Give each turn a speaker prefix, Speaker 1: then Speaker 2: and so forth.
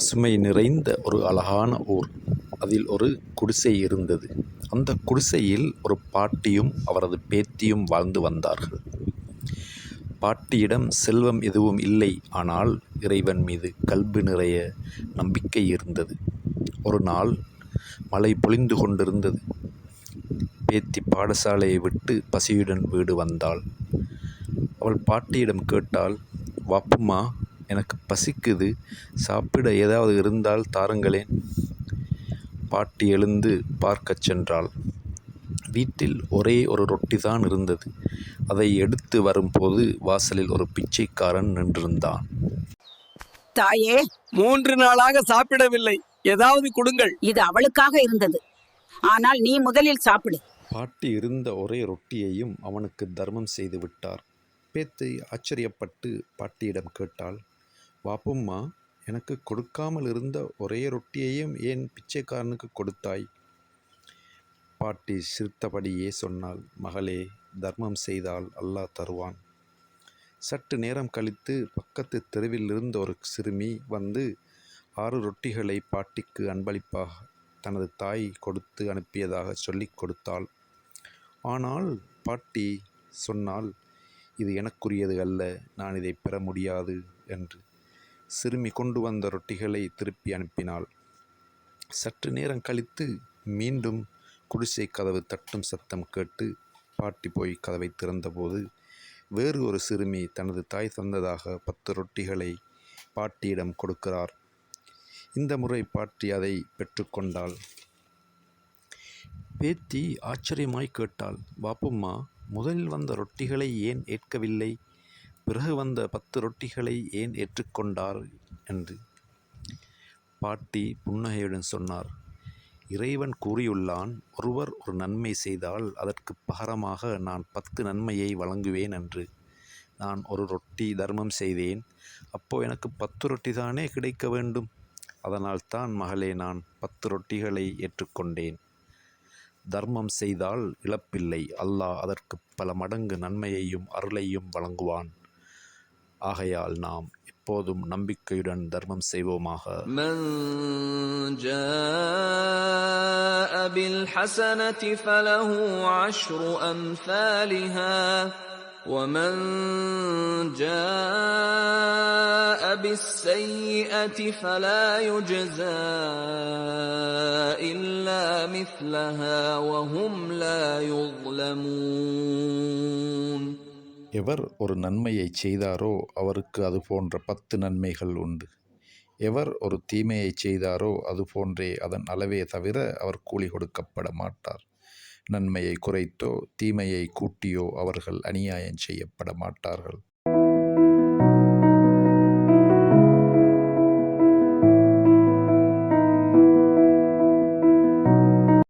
Speaker 1: பசுமை நிறைந்த ஒரு அழகான ஊர். அதில் ஒரு குடிசை இருந்தது. அந்த குடிசையில் ஒரு பாட்டியும் அவரது பேத்தியும் வாழ்ந்து வந்தார்கள். பாட்டியிடம் செல்வம் எதுவும் இல்லை. ஆனால் இறைவன் மீது கல்பு நிறைய நம்பிக்கை இருந்தது. ஒரு நாள் மழை பொழிந்து கொண்டிருந்தது. பேத்தி பாடசாலையை விட்டு பசியுடன் வீடு வந்தாள். அவள் பாட்டியிடம் கேட்டால் வாப்புமா எனக்கு பசிக்குது. சாப்பிட ஏதாவது இருந்தால் தாருங்களேன். பாட்டி எழுந்து பார்க்கச் சென்றாள். வீட்டில் ஒரே ஒரு ரொட்டி தான் இருந்தது. அதை எடுத்து வரும்போது வாசலில் ஒரு பிச்சைக்காரன் நின்றிருந்தான்.
Speaker 2: தாயே
Speaker 3: மூன்று நாளாக சாப்பிடவில்லை. ஏதாவது கொடுங்கள்.
Speaker 2: இது அவளுக்காக இருந்தது. ஆனால் நீ முதலில் சாப்பிடு.
Speaker 1: பாட்டி இருந்த ஒரே ரொட்டியையும் அவனுக்கு தர்மம் செய்து விட்டார். பேத்து ஆச்சரியப்பட்டு பாட்டியிடம் கேட்டாள் வாப்பும்மா எனக்கு கொடுக்காமல் இருந்த ஒரே ரொட்டியையும் ஏன் பிச்சைக்காரனுக்கு கொடுத்தாய்? பாட்டி சிரித்தபடியே சொன்னாள். மகளே தர்மம் செய்தால் அல்லாஹ் தருவான். சற்று நேரம் கழித்து பக்கத்து தெருவில் இருந்த ஒரு சிறுமி வந்து ஆறு ரொட்டிகளை பாட்டிக்கு அன்பளிப்பாக தனது தாய் கொடுத்து அனுப்பியதாக சொல்லிக் கொடுத்தாள். ஆனால் பாட்டி சொன்னால் இது எனக்குரியது அல்ல நான் இதை பெற முடியாது என்று. சிறுமி கொண்டு வந்த ரொட்டிகளை திருப்பி அனுப்பினாள். சற்று நேரம் கழித்து மீண்டும் குடிசை கதவு தட்டும் சத்தம் கேட்டு பாட்டி போய் கதவை திறந்தபோது வேறு ஒரு சிறுமி தனது தாய் தந்ததாக பத்து ரொட்டிகளை பாட்டியிடம் கொடுக்கிறார். இந்த முறை பாட்டி அதை பெற்றுக்கொண்டாள். பேத்தி ஆச்சரியமாய் கேட்டாள் பாப்பும்மா முதலில் வந்த ரொட்டிகளை ஏன் ஏற்கவில்லை? பிறகு வந்த பத்து ரொட்டிகளை ஏன் ஏற்றுக்கொண்டார் என்று? பாட்டி புன்னகையுடன் சொன்னார் இறைவன் கூறியுள்ளான் ஒருவர் ஒரு நன்மை செய்தால் அதற்கு பகரமாக நான் பத்து நன்மையை வழங்குவேன் என்று. நான் ஒரு ரொட்டி தர்மம் செய்தேன் அப்போ எனக்கு பத்து ரொட்டி தானே கிடைக்க வேண்டும்? அதனால் தான் மகளே நான் பத்து ரொட்டிகளை ஏற்றுக்கொண்டேன். தர்மம் செய்தால் இழப்பில்லை அல்லாஹ் அதற்கு பல மடங்கு நன்மையையும் அருளையும் வழங்குவான். ஆகையால் நாம் எப்போதும் நம்பிக்கையுடன் தர்மம் செய்வோமாக
Speaker 4: من جاء بالحسنة فله عشر أمثالها ومن جاء بالسيئة فلا يجزى إلا مثلها وهم لا يظلمون
Speaker 1: எவர் ஒரு நன்மையை செய்தாரோ அவருக்கு அது போன்ற பத்து நன்மைகள் உண்டு. எவர் ஒரு தீமையை செய்தாரோ அது போன்றே அதன் அளவே தவிர அவர் கூலி கொடுக்கப்பட மாட்டார். நன்மையை குறைத்தோ தீமையை கூட்டியோ அவர்கள் அநியாயம் செய்யப்பட மாட்டார்கள்.